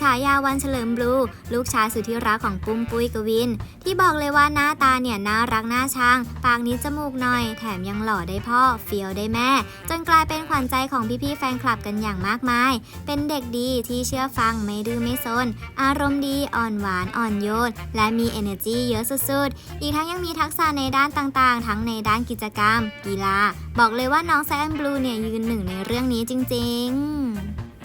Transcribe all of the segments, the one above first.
ฉายาวันเฉลิมบลู ลูกชายสุดที่รักของปุ้มปุ้ยกวิน ที่บอกเลยว่าหน้าตาเนี่ยน่ารักน่าชัง ปากนี้จมูกหน่อย แถมยังหล่อได้พ่อ เฟียวได้แม่ จนกลายเป็นขวัญใจของพี่ๆแฟนคลับกันอย่างมากมาย เป็นเด็กดีที่เชื่อฟังไม่ดื้อไม่ซน อารมณ์ดีอ่อนหวานอ่อนโยน และมี energy เยอะสุดๆ อีกทั้งยังมีทักษะในด้านต่างๆ ทั้งในด้านกิจกรรม กีฬา บอกเลยว่าน้องแซนบลูเนี่ยยืนหนึ่งในเรื่องนี้จริง ๆ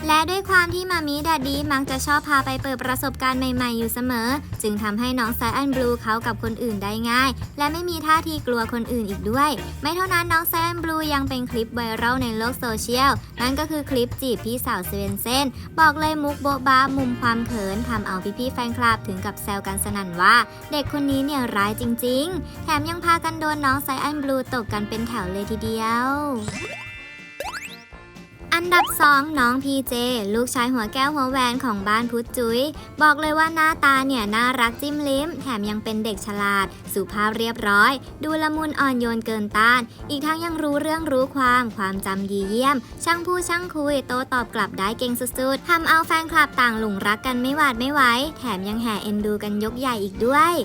และด้วยความที่มามิดัดดี้มักจะชอบพาไปเปิดประสบการณ์ใหม่ๆอยู่เสมอ จึงทำให้น้องแซนบลูเขากับคนอื่นได้ง่าย และไม่มีท่าทีกลัวคนอื่นอีกด้วย ไม่เท่านั้นน้องแซนบลูยังเป็นคลิปไวรัลในโลกโซเชียล นั่นก็คือคลิปจีบพี่สาวเซเวนเซนบอกเลยมุกโบ๊ะบ้ามุมความเขินทำเอาพี่ๆแฟนคลับถึงกับแซวกันสนั่นว่า เด็กคนนี้เนี่ยร้ายจริง ๆ แถมยังพากันโดนน้องไซแอนบลูตกกันเป็นแถวเลยทีเดียว อันดับ 2 น้องพีเจ ลูกชายหัวแก้วหัวแหวนของบ้านพุทธจุย้ยบอกเลยว่าหน้าตาเนี่ยน่ารักจิ้มลิ้ม แถมยังเป็นเด็กฉลาด สุภาพเรียบร้อย ดูละมุนอ่อนโยนเกินต้าน อีกทั้งยังรู้เรื่องรู้ความความจำดีเยี่ยม ช่างพูดช่างคุย โตตอบกลับได้เก่งสุดๆทำเอาแฟนคลับต่างหลงรักกันไม่หวาดไม่ไหวแถมยังแห่เอ็นดูกันยกใหญ่อีกด้วย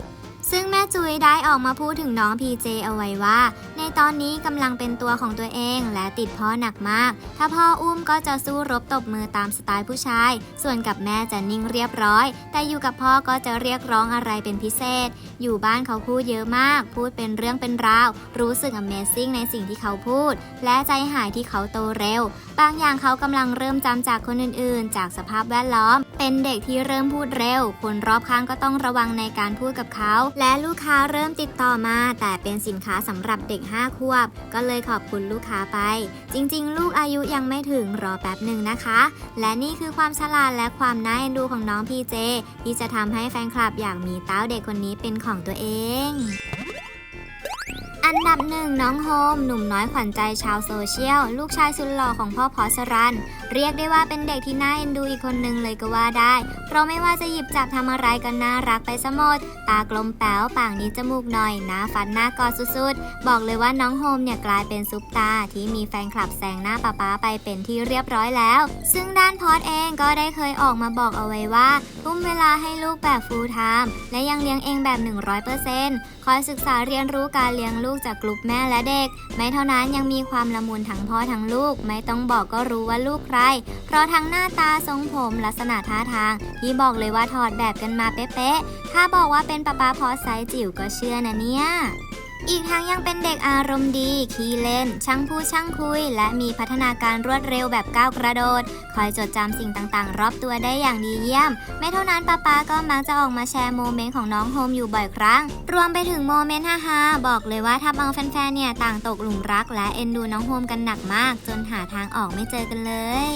ซึ่งแม่จุ้ยได้ออกมาพูดถึงน้องพีเจเอาไว้ว่า ในตอนนี้กำลังเป็นตัวของตัวเองและติดพ่อหนักมาก ถ้าพ่ออุ้มก็จะสู้รบตบมือตามสไตล์ผู้ชาย ส่วนกับแม่จะนิ่งเรียบร้อย แต่อยู่กับพ่อก็จะเรียกร้องอะไรเป็นพิเศษ อยู่บ้านเขาพูดเยอะมาก พูดเป็นเรื่องเป็นราว รู้สึก Amazing ในสิ่งที่เขาพูด และใจหายที่เขาโตเร็ว บางอย่างเขากำลังเริ่มจำจากคนอื่นๆ จากสภาพแวดล้อม เป็นเด็กที่เริ่มพูดเร็ว คนรอบข้างก็ต้องระวังในการพูดกับเขา และลูกค้าเริ่มติดต่อมา แต่เป็นสินค้าสำหรับเด็ก 5 ขวบ ก็เลยขอบคุณลูกค้าไป จริง ๆ ลูกอายุยังไม่ถึงรอแป๊บหนึ่งนะคะ และนี่คือความฉลาดและความน่าเอ็นดูของน้องพีเจที่จะทำให้แฟนคลับอยากมีเต้าเด็กคนนี้เป็นของตัวเองอันดับหนึ่งน้องโฮม หนุ่มน้อยขวัญใจชาวโซเชียล ลูกชายสุดหล่อของพ่อพอสรันเรียกได้ว่าเป็นเด็กที่น่าเอ็นดูอีกคนหนึ่งเลยก็ว่าได้ เพราะไม่ว่าจะหยิบจับทำอะไรก็น่ารักไปซะหมด ตากลมแป๋วปากนี้จมูกหน่อยหน้าฟันหน้ากอดสุดๆ บอกเลยว่าน้องโฮมเนี่ยกลายเป็นซุปตาที่มีแฟนคลับแซงหน้าป้าป๊าไปเป็นที่เรียบร้อยแล้ว ซึ่งด้านพอดเองก็ได้เคยออกมาบอกเอาไว้ว่าทุ่มเวลาให้ลูกแบบฟูลไทม์และยังเลี้ยงเองแบบ 100%คอยศึกษาเรียนรู้การเลี้ยงลูกจากกลุ่มแม่และเด็ก ไม่เท่านั้นยังมีความละมุนทั้งพ่อทั้งลูก ไม่ต้องบอกก็รู้ว่าลูกใครเพราะทั้งหน้าตาทรงผมลักษณะท่าทาง ที่บอกเลยว่าถอดแบบกันมาเป๊ะๆ ถ้าบอกว่าเป็นป้าป้าพอไซส์จิ๋วก็เชื่อนะเนี่ย อีกทั้งยังเป็นเด็กอารมณ์ดี ขี้เล่น ช่างพูดช่างคุย และมีพัฒนาการรวดเร็วแบบก้าวกระโดด คอยจดจำสิ่งต่างๆ รอบตัวได้อย่างดีเยี่ยม ไม่เท่านั้นป้าป๊าก็มักจะออกมาแชร์โมเมนต์ของน้องโฮมอยู่บ่อยครั้ง รวมไปถึงโมเมนต์ฮาๆบอกเลยว่าทำเอาแฟนๆเนี่ยต่างตกหลุมรัก และเอ็นดูน้องโฮมกันหนักมาก จนหาทางออกไม่เจอกันเลย